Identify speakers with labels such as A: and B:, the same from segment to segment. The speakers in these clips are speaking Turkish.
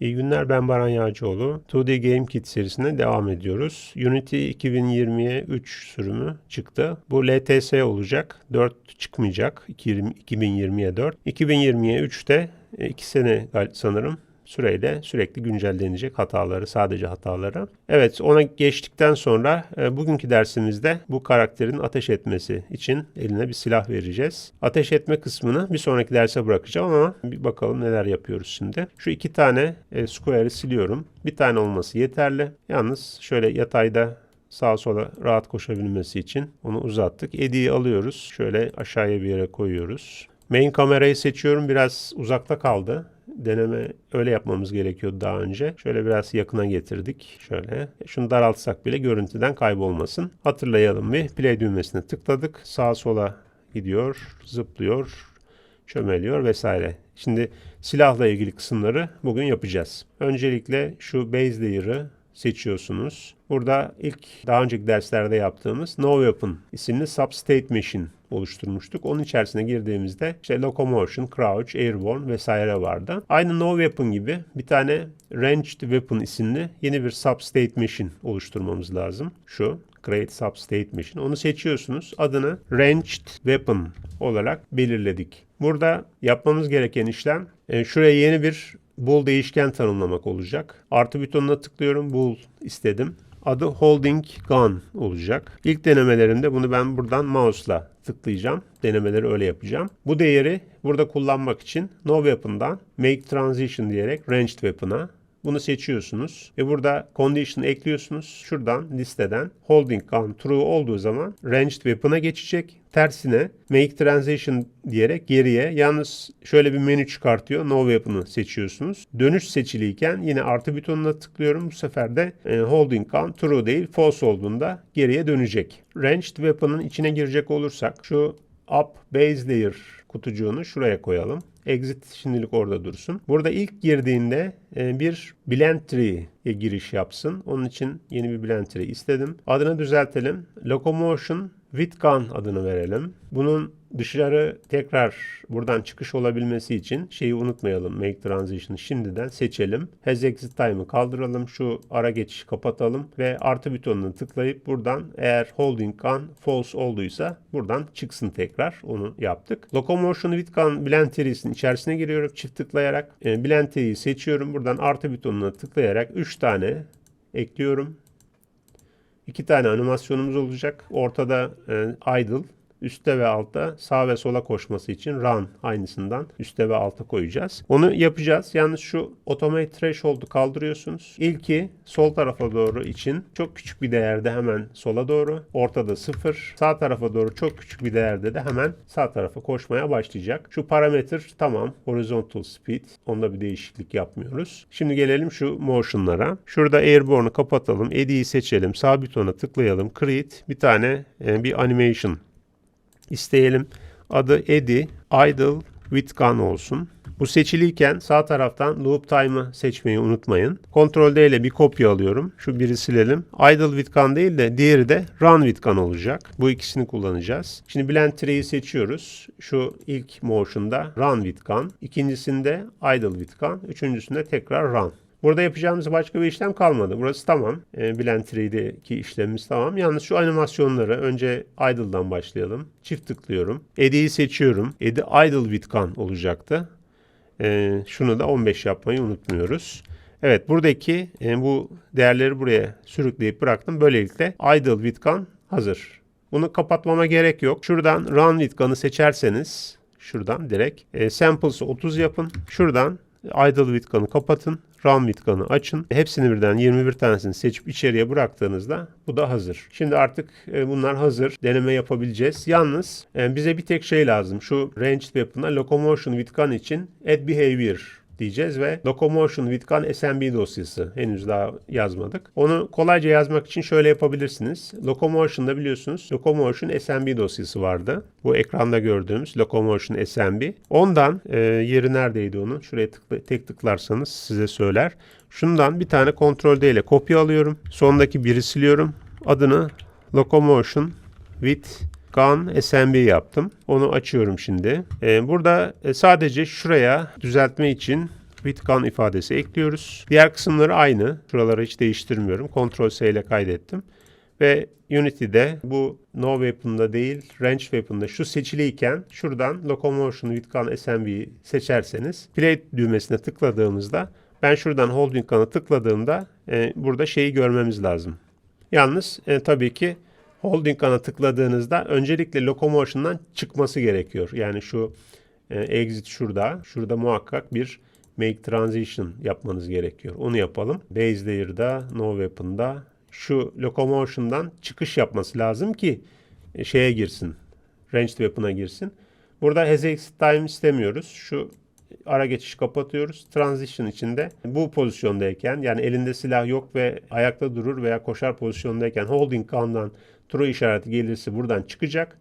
A: İyi günler ben Baran Yağcıoğlu. 2D Game Kit serisine devam ediyoruz. Unity 2020'ye 3 sürümü çıktı. Bu LTS olacak. 4 çıkmayacak. 2020'ye 4. 2020'ye 3'te 2 sene gal- sanırım süreyle sürekli güncellenecek hataları, sadece hataları. Evet, ona geçtikten sonra e, bugünkü dersimizde bu karakterin ateş etmesi için eline bir silah vereceğiz. Ateş etme kısmını bir sonraki derse bırakacağım ama bir bakalım neler yapıyoruz şimdi. Şu iki tane e, square'ı siliyorum. Bir tane olması yeterli. Yalnız şöyle yatayda sağa sola rahat koşabilmesi için onu uzattık. Edi'yi alıyoruz. Şöyle aşağıya bir yere koyuyoruz. Main kamerayı seçiyorum. Biraz uzakta kaldı. Deneme öyle yapmamız gerekiyordu daha önce. Şöyle biraz yakına getirdik. Şöyle. Şunu daraltsak bile görüntüden kaybolmasın. Hatırlayalım bir. Play düğmesine tıkladık. Sağa sola gidiyor, zıplıyor, çömeliyor vesaire. Şimdi silahla ilgili kısımları bugün yapacağız. Öncelikle şu base layer'ı seçiyorsunuz. Burada ilk daha önceki derslerde yaptığımız No Weapon isimli Substate Machine oluşturmuştuk. Onun içerisine girdiğimizde işte Locomotion, Crouch, Airborne vesaire vardı. Aynı No Weapon gibi bir tane Ranged Weapon isimli yeni bir Substate Machine oluşturmamız lazım. Şu Create Substate Machine. Onu seçiyorsunuz. Adını Ranged Weapon olarak belirledik. Burada yapmamız gereken işlem e, şuraya yeni bir bool değişken tanımlamak olacak. Artı butonuna tıklıyorum. Bool istedim. Adı Holding Gun olacak. İlk denemelerimde bunu ben buradan mouse'la tıklayacağım. Denemeleri öyle yapacağım. Bu değeri burada kullanmak için No Weapon'dan Make Transition diyerek Ranged Weapon'a bunu seçiyorsunuz ve burada condition ekliyorsunuz. Şuradan listeden holding gun true olduğu zaman ranged weapon'a geçecek. Tersine make transition diyerek geriye yalnız şöyle bir menü çıkartıyor. No weapon'ı seçiyorsunuz. Dönüş seçiliyken yine artı butonuna tıklıyorum. Bu sefer de e, holding gun true değil false olduğunda geriye dönecek. Ranged weapon'ın içine girecek olursak şu up base layer kutucuğunu şuraya koyalım. Exit şimdilik orada dursun. Burada ilk girdiğinde e, bir blend tree'ye giriş yapsın. Onun için yeni bir blend tree istedim. Adını düzeltelim. Locomotion with gun adını verelim. Bunun dışarı tekrar buradan çıkış olabilmesi için şeyi unutmayalım. Make transition'ı şimdiden seçelim. Has exit time'ı kaldıralım. Şu ara geçişi kapatalım ve artı butonuna tıklayıp buradan eğer holding gun false olduysa buradan çıksın tekrar. Onu yaptık. Locomotion with gun blend tree'sinin içerisine giriyorum. Çift tıklayarak e, blend tree'yi seçiyorum. Buradan artı butonuna tıklayarak 3 tane ekliyorum. İki tane animasyonumuz olacak. Ortada e, idle, üstte ve altta sağ ve sola koşması için run aynısından üstte ve alta koyacağız. Onu yapacağız. Yalnız şu automate threshold'u kaldırıyorsunuz. İlki sol tarafa doğru için çok küçük bir değerde hemen sola doğru. Ortada 0. Sağ tarafa doğru çok küçük bir değerde de hemen sağ tarafa koşmaya başlayacak. Şu parametre tamam. Horizontal speed. Onda bir değişiklik yapmıyoruz. Şimdi gelelim şu motion'lara. Şurada airborne'u kapatalım. Eddy'yi seçelim. Sağ butona tıklayalım. Create bir tane e, bir animation isteyelim. Adı Eddie Idle with Gun olsun. Bu seçiliyken sağ taraftan Loop Time'ı seçmeyi unutmayın. Ctrl D ile bir kopya alıyorum. Şu biri silelim. Idle with Gun değil de diğeri de Run with Gun olacak. Bu ikisini kullanacağız. Şimdi Blend Tree'yi seçiyoruz. Şu ilk motion'da Run with Gun. İkincisinde Idle with Gun. Üçüncüsünde tekrar Run. Burada yapacağımız başka bir işlem kalmadı. Burası tamam. E, Blend 3'deki işlemimiz tamam. Yalnız şu animasyonları önce Idle'dan başlayalım. Çift tıklıyorum. Eddie'yi seçiyorum. Eddie Idle with olacaktı. E, şunu da 15 yapmayı unutmuyoruz. Evet buradaki e, bu değerleri buraya sürükleyip bıraktım. Böylelikle Idle with hazır. Bunu kapatmama gerek yok. Şuradan Run with seçerseniz şuradan direkt e, Samples'ı 30 yapın. Şuradan Idle with kapatın. With Gun'ı açın. Hepsini birden 21 tanesini seçip içeriye bıraktığınızda bu da hazır. Şimdi artık e, bunlar hazır. Deneme yapabileceğiz. Yalnız e, bize bir tek şey lazım. Şu Ranged Weapon'a Locomotion Gun için Add Behavior diyeceğiz ve Locomotion with SMB dosyası henüz daha yazmadık. Onu kolayca yazmak için şöyle yapabilirsiniz. Locomotion'da biliyorsunuz Locomotion SMB dosyası vardı. Bu ekranda gördüğümüz Locomotion SMB. Ondan e, yeri neredeydi onun? Şuraya tıkla, tek tıklarsanız size söyler. Şundan bir tane Ctrl D ile kopya alıyorum. Sondaki biri siliyorum. Adını Locomotion with Gun SMB yaptım. Onu açıyorum şimdi. Ee, burada e, sadece şuraya düzeltme için gun ifadesi ekliyoruz. Diğer kısımları aynı. Şuraları hiç değiştirmiyorum. Ctrl S ile kaydettim. Ve Unity'de bu no weapon'da değil range weapon'da şu seçiliyken şuradan locomotion with SMB'yi seçerseniz play düğmesine tıkladığımızda ben şuradan holding gun'ı tıkladığımda e, burada şeyi görmemiz lazım. Yalnız e, tabii ki holding gun'a tıkladığınızda öncelikle locomotion'dan çıkması gerekiyor. Yani şu e, exit şurada. Şurada muhakkak bir make transition yapmanız gerekiyor. Onu yapalım. Base layer'da, no weapon'da şu locomotion'dan çıkış yapması lazım ki e, şeye girsin. Ranged weapon'a girsin. Burada has exit time istemiyoruz. Şu ara geçiş kapatıyoruz. Transition içinde bu pozisyondayken yani elinde silah yok ve ayakta durur veya koşar pozisyondayken holding gun'dan true işareti gelirse buradan çıkacak.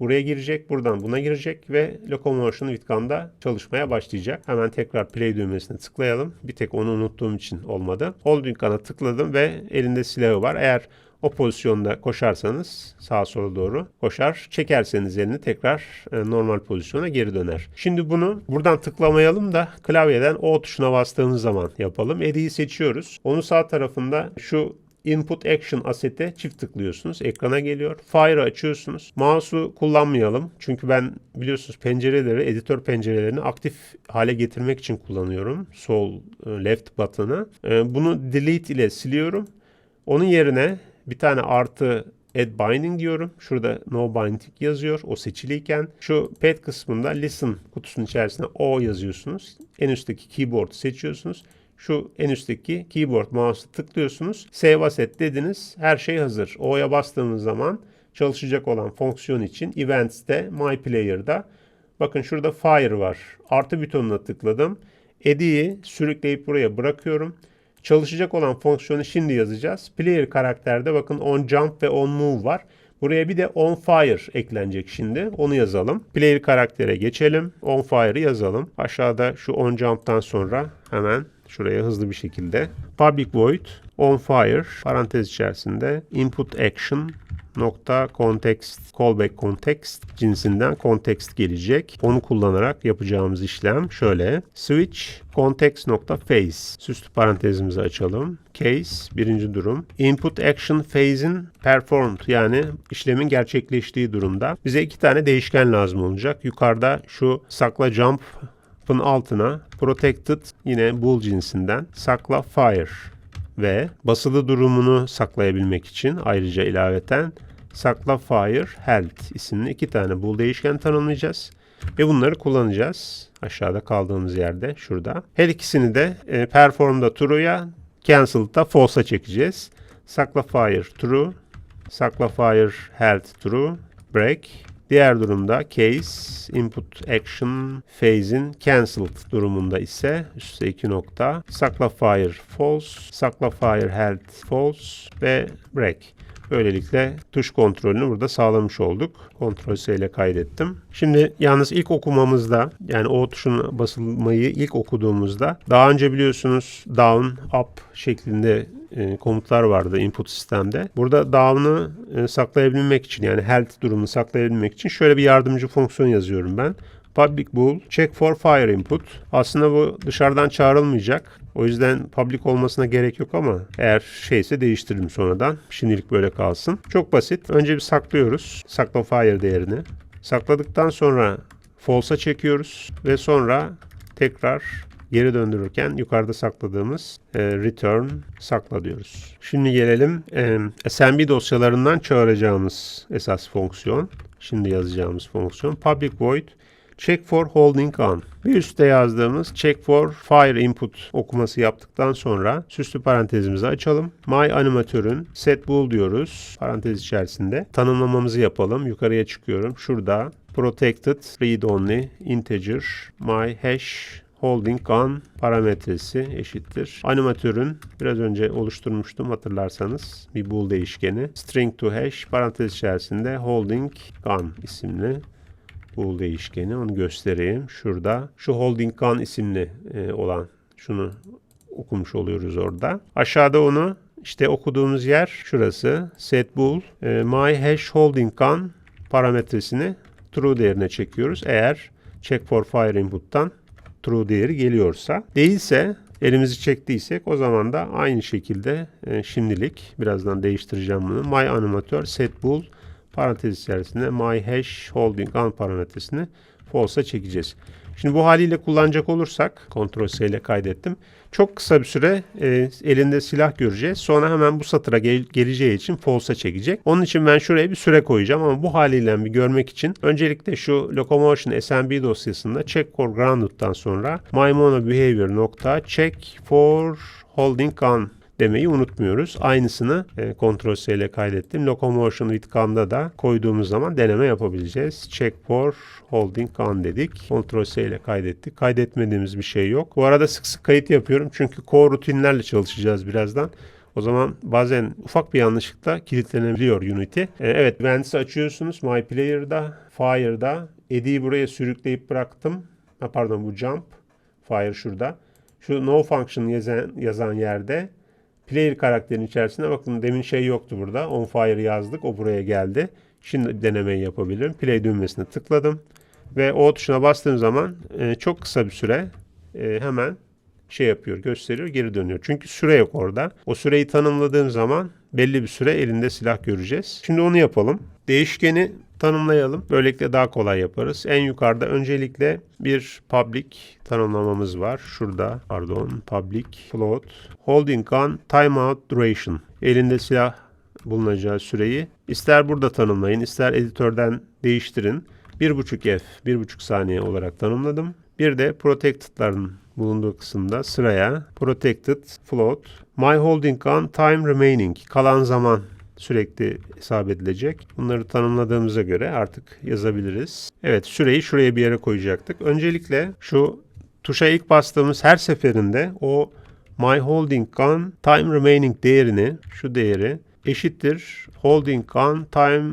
A: Buraya girecek, buradan buna girecek ve Locomotion with Gun'da çalışmaya başlayacak. Hemen tekrar play düğmesine tıklayalım. Bir tek onu unuttuğum için olmadı. Holding Gun'a tıkladım ve elinde silahı var. Eğer o pozisyonda koşarsanız sağa sola doğru koşar. Çekerseniz elini tekrar e, normal pozisyona geri döner. Şimdi bunu buradan tıklamayalım da klavyeden O tuşuna bastığımız zaman yapalım. Eddie'yi seçiyoruz. Onun sağ tarafında şu Input Action asete çift tıklıyorsunuz. Ekrana geliyor. Fire'ı açıyorsunuz. Mouse'u kullanmayalım. Çünkü ben biliyorsunuz pencereleri, editör pencerelerini aktif hale getirmek için kullanıyorum. Sol, e, left button'ı. E, Bunu delete ile siliyorum. Onun yerine bir tane artı add binding diyorum. Şurada no binding yazıyor. O seçiliyken şu pad kısmında listen kutusunun içerisine o yazıyorsunuz. En üstteki keyboard seçiyorsunuz. Şu en üstteki keyboard mouse'u tıklıyorsunuz. Save asset dediniz. Her şey hazır. O'ya bastığımız zaman çalışacak olan fonksiyon için Events'te My Player'da bakın şurada Fire var. Artı butonuna tıkladım. Eddie'yi sürükleyip buraya bırakıyorum. Çalışacak olan fonksiyonu şimdi yazacağız. Player karakterde bakın on jump ve on move var. Buraya bir de on fire eklenecek şimdi. Onu yazalım. Player karaktere geçelim. On fire'ı yazalım. Aşağıda şu on jump'tan sonra hemen şuraya hızlı bir şekilde public void on fire parantez içerisinde input action nokta context callback context cinsinden context gelecek. Onu kullanarak yapacağımız işlem şöyle. Switch context nokta phase süslü parantezimizi açalım. Case birinci durum. Input action phase'in performed yani işlemin gerçekleştiği durumda bize iki tane değişken lazım olacak. Yukarıda şu sakla jump P'ın altına protected yine bool cinsinden sakla fire ve basılı durumunu saklayabilmek için ayrıca ilaveten sakla fire health isimli iki tane bool değişken tanımlayacağız. Ve bunları kullanacağız. Aşağıda kaldığımız yerde şurada. Her ikisini de e, perform'da true'ya cancel'da false'a çekeceğiz. Sakla fire true, sakla fire health true, break Diğer durumda case input action phase'in cancelled durumunda ise üstte iki nokta sakla fire false, sakla fire health false ve break. Böylelikle tuş kontrolünü burada sağlamış olduk. Ctrl S ile kaydettim. Şimdi yalnız ilk okumamızda yani o tuşun basılmayı ilk okuduğumuzda daha önce biliyorsunuz down, up şeklinde e, komutlar vardı input sistemde. Burada down'ı e, saklayabilmek için yani health durumunu saklayabilmek için şöyle bir yardımcı fonksiyon yazıyorum ben. Public bool check for fire input. Aslında bu dışarıdan çağrılmayacak. O yüzden public olmasına gerek yok ama eğer şeyse değiştiririm sonradan. Şimdilik böyle kalsın. Çok basit. Önce bir saklıyoruz. Sakla fire değerini. Sakladıktan sonra false'a çekiyoruz ve sonra tekrar geri döndürürken yukarıda sakladığımız e, return sakla diyoruz. Şimdi gelelim e, SMB dosyalarından çağıracağımız esas fonksiyon. Şimdi yazacağımız fonksiyon public void check for holding on. Bir üstte yazdığımız check for fire input okuması yaptıktan sonra süslü parantezimizi açalım. My animatörün set bool diyoruz parantez içerisinde. Tanımlamamızı yapalım. Yukarıya çıkıyorum. Şurada protected read only integer my hash holding gun parametresi eşittir. Animatörün biraz önce oluşturmuştum hatırlarsanız bir bool değişkeni. String to hash parantez içerisinde holding gun isimli bool değişkeni. Onu göstereyim. Şurada şu holding gun isimli e, olan şunu okumuş oluyoruz orada. Aşağıda onu işte okuduğumuz yer şurası. Set bool e, my hash holding gun parametresini true değerine çekiyoruz. Eğer check for fire input'tan true değeri geliyorsa. Değilse elimizi çektiysek o zaman da aynı şekilde e, şimdilik birazdan değiştireceğim bunu. My animatör set bool parantez içerisinde my hash holding on parametresini false'a çekeceğiz. Şimdi bu haliyle kullanacak olursak Ctrl S ile kaydettim. Çok kısa bir süre e, elinde silah göreceğiz. Sonra hemen bu satıra gel- geleceği için false'a çekecek. Onun için ben şuraya bir süre koyacağım ama bu haliyle bir görmek için öncelikle şu locomotion smb dosyasında check for grounded'dan sonra my mono behavior nokta check for holding on demeyi unutmuyoruz. Aynısını e, Ctrl S ile kaydettim. Locomotion with Gun'da da koyduğumuz zaman deneme yapabileceğiz. Check for holding gun dedik. Ctrl S ile kaydettik. Kaydetmediğimiz bir şey yok. Bu arada sık sık kayıt yapıyorum. Çünkü core rutinlerle çalışacağız birazdan. O zaman bazen ufak bir yanlışlıkla kilitlenebiliyor Unity. E, evet Vents'i açıyorsunuz. My Player'da, Fire'da. Eddie'yi buraya sürükleyip bıraktım. Ha, pardon bu jump. Fire şurada. Şu no function yazan, yazan yerde player karakterin içerisinde bakın demin şey yoktu burada. On fire yazdık. O buraya geldi. Şimdi denemeyi yapabilirim. Play düğmesine tıkladım. Ve O tuşuna bastığım zaman e, çok kısa bir süre e, hemen şey yapıyor, gösteriyor, geri dönüyor. Çünkü süre yok orada. O süreyi tanımladığım zaman belli bir süre elinde silah göreceğiz. Şimdi onu yapalım. Değişkeni tanımlayalım. Böylelikle daha kolay yaparız. En yukarıda öncelikle bir public tanımlamamız var. Şurada pardon public float holding gun timeout duration. Elinde silah bulunacağı süreyi ister burada tanımlayın ister editörden değiştirin. 1.5 f 1.5 saniye olarak tanımladım. Bir de protected'ların bulunduğu kısımda sıraya protected float my holding gun time remaining kalan zaman sürekli hesap edilecek. Bunları tanımladığımıza göre artık yazabiliriz. Evet süreyi şuraya bir yere koyacaktık. Öncelikle şu tuşa ilk bastığımız her seferinde o my holding gun time remaining değerini şu değeri eşittir holding gun time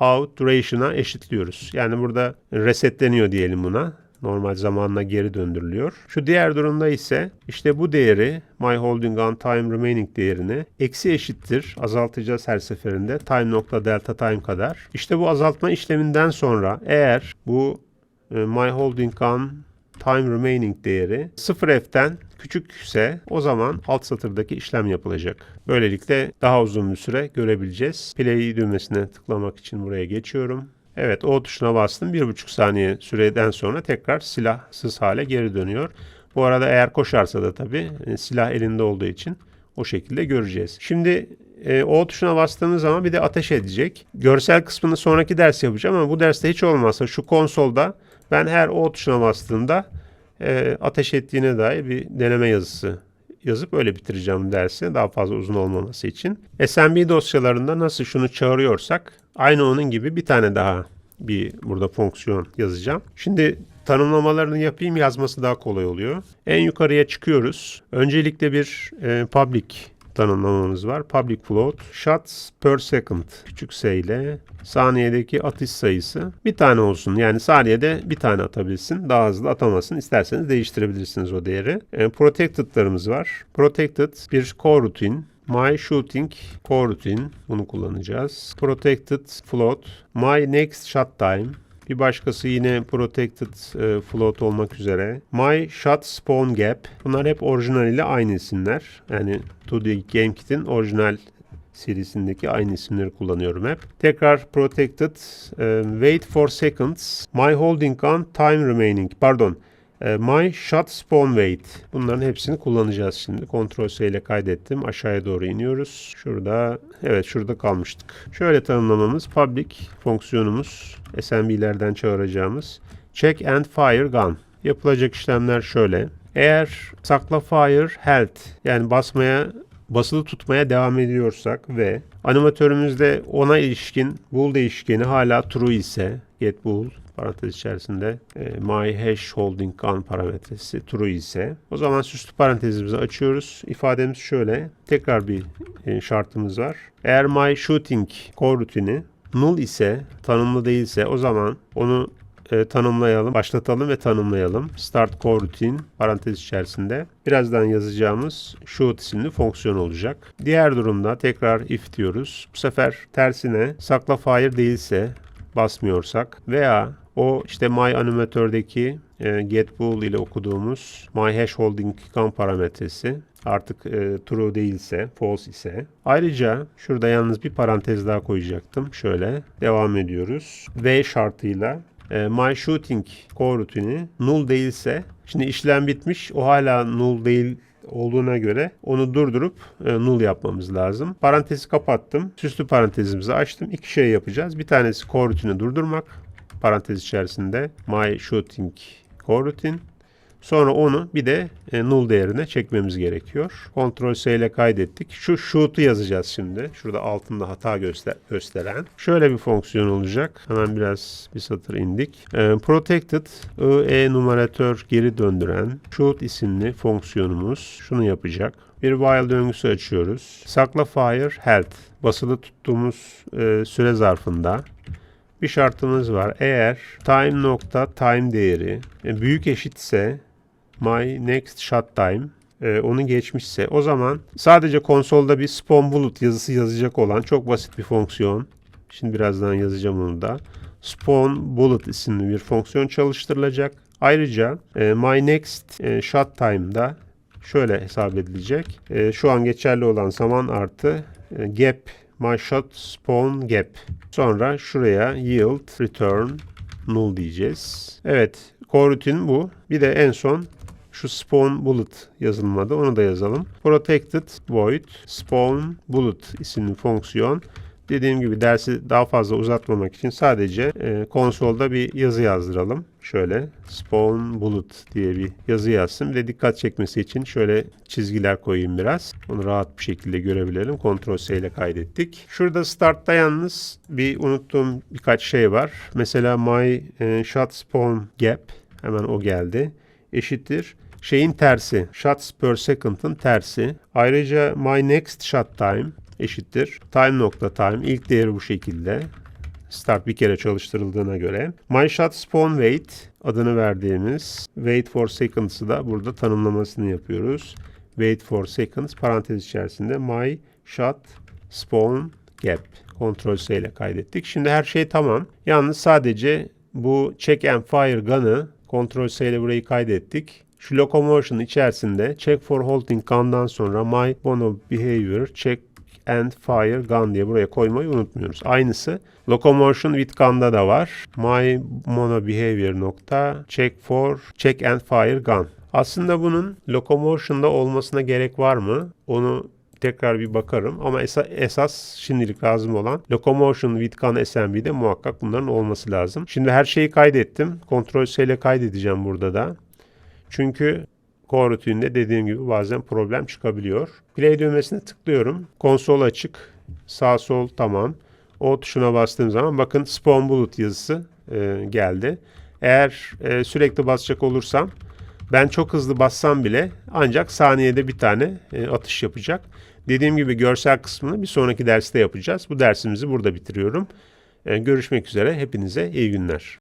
A: out duration'a eşitliyoruz. Yani burada resetleniyor diyelim buna normal zamanla geri döndürülüyor. Şu diğer durumda ise işte bu değeri my holding on time remaining değerini eksi eşittir azaltacağız her seferinde time nokta delta time kadar. İşte bu azaltma işleminden sonra eğer bu e, my holding on time remaining değeri 0f'ten küçükse o zaman alt satırdaki işlem yapılacak. Böylelikle daha uzun bir süre görebileceğiz. Play düğmesine tıklamak için buraya geçiyorum. Evet O tuşuna bastım. 1,5 saniye süreden sonra tekrar silahsız hale geri dönüyor. Bu arada eğer koşarsa da tabii e, silah elinde olduğu için o şekilde göreceğiz. Şimdi e, O tuşuna bastığımız zaman bir de ateş edecek. Görsel kısmını sonraki ders yapacağım ama bu derste hiç olmazsa şu konsolda ben her O tuşuna bastığımda e, ateş ettiğine dair bir deneme yazısı yazıp öyle bitireceğim dersi daha fazla uzun olmaması için. SMB dosyalarında nasıl şunu çağırıyorsak aynı onun gibi bir tane daha bir burada fonksiyon yazacağım. Şimdi tanımlamalarını yapayım yazması daha kolay oluyor. En yukarıya çıkıyoruz. Öncelikle bir e, public tanımlamamız var. Public float shots per second küçük s ile saniyedeki atış sayısı bir tane olsun. Yani saniyede bir tane atabilsin. Daha hızlı atamasın. İsterseniz değiştirebilirsiniz o değeri. E, protected'larımız var. Protected bir coroutine My Shooting Coroutine bunu kullanacağız. Protected Float. My Next Shot Time. Bir başkası yine Protected e, Float olmak üzere. My Shot Spawn Gap. Bunlar hep orijinal ile aynı isimler. Yani 2D Game Kit'in orijinal serisindeki aynı isimleri kullanıyorum hep. Tekrar Protected, e, Wait for Seconds, My Holding On, Time Remaining, pardon, My Shot Spawn Wait. Bunların hepsini kullanacağız şimdi. Ctrl S ile kaydettim. Aşağıya doğru iniyoruz. Şurada, evet şurada kalmıştık. Şöyle tanımlamamız public fonksiyonumuz. SMB'lerden çağıracağımız Check and Fire Gun. Yapılacak işlemler şöyle. Eğer sakla fire health yani basmaya basılı tutmaya devam ediyorsak ve animatörümüzde ona ilişkin bool değişkeni hala true ise get bool parantez içerisinde e, my hash holding gun parametresi true ise o zaman süslü parantezimizi açıyoruz. İfademiz şöyle. Tekrar bir e, şartımız var. Eğer my shooting coroutine'i null ise tanımlı değilse o zaman onu e, tanımlayalım, başlatalım ve tanımlayalım. Start coroutine parantez içerisinde birazdan yazacağımız shoot isimli fonksiyon olacak. Diğer durumda tekrar if diyoruz. Bu sefer tersine sakla fire değilse basmıyorsak veya o işte my animatör'deki e, getBool ile okuduğumuz my hash holding gun parametresi artık e, true değilse, false ise. Ayrıca şurada yalnız bir parantez daha koyacaktım. Şöyle devam ediyoruz. V şartıyla my shooting coroutini null değilse şimdi işlem bitmiş o hala null değil olduğuna göre onu durdurup e, null yapmamız lazım. Parantezi kapattım. Süslü parantezimizi açtım. İki şey yapacağız. Bir tanesi coroutini durdurmak. Parantez içerisinde my shooting coroutine. Sonra onu bir de e, null değerine çekmemiz gerekiyor. Ctrl S ile kaydettik. Şu shoot'u yazacağız şimdi. Şurada altında hata göster gösteren. Şöyle bir fonksiyon olacak. Hemen biraz bir satır indik. E, protected IE numaratör geri döndüren shoot isimli fonksiyonumuz şunu yapacak. Bir while döngüsü açıyoruz. Sakla fire health. Basılı tuttuğumuz e, süre zarfında bir şartımız var. Eğer time nokta time değeri e, büyük eşitse my next shot time e, onu geçmişse o zaman sadece konsolda bir spawn bullet yazısı yazacak olan çok basit bir fonksiyon. Şimdi birazdan yazacağım onu da. Spawn bullet isimli bir fonksiyon çalıştırılacak. Ayrıca e, my next e, shot time'da şöyle hesap edilecek. E, şu an geçerli olan zaman artı e, gap my shot spawn gap. Sonra şuraya yield return null diyeceğiz. Evet, coroutine bu. Bir de en son şu spawn bullet yazılmadı. Onu da yazalım. Protected void spawn bullet isimli fonksiyon. Dediğim gibi dersi daha fazla uzatmamak için sadece e, konsolda bir yazı yazdıralım. Şöyle spawn bullet diye bir yazı yazsın. Bir de dikkat çekmesi için şöyle çizgiler koyayım biraz. Onu rahat bir şekilde görebilelim. Ctrl S ile kaydettik. Şurada start'ta yalnız bir unuttuğum birkaç şey var. Mesela my e, shot spawn gap hemen o geldi. Eşittir şeyin tersi. Shots per second'ın tersi. Ayrıca my next shot time eşittir. Time nokta time. İlk değeri bu şekilde. Start bir kere çalıştırıldığına göre. My shot spawn wait adını verdiğimiz wait for seconds'ı da burada tanımlamasını yapıyoruz. Wait for seconds parantez içerisinde my shot spawn gap. Ctrl S ile kaydettik. Şimdi her şey tamam. Yalnız sadece bu check and fire gun'ı Ctrl S ile burayı kaydettik. Şu locomotion içerisinde check for holding gun'dan sonra my mono behavior check and fire gun diye buraya koymayı unutmuyoruz. Aynısı locomotion with gun'da da var. My mono behavior nokta check for check and fire gun. Aslında bunun locomotion'da olmasına gerek var mı? Onu tekrar bir bakarım ama esa, esas şimdilik lazım olan locomotion with gun SMB'de muhakkak bunların olması lazım. Şimdi her şeyi kaydettim. Ctrl S ile kaydedeceğim burada da. Çünkü coroutine'de dediğim gibi bazen problem çıkabiliyor. Play düğmesine tıklıyorum. Konsol açık. Sağ sol tamam. O tuşuna bastığım zaman bakın spawn bullet yazısı e, geldi. Eğer e, sürekli basacak olursam ben çok hızlı bassam bile ancak saniyede bir tane e, atış yapacak. Dediğim gibi görsel kısmını bir sonraki derste yapacağız. Bu dersimizi burada bitiriyorum. E, görüşmek üzere. Hepinize iyi günler.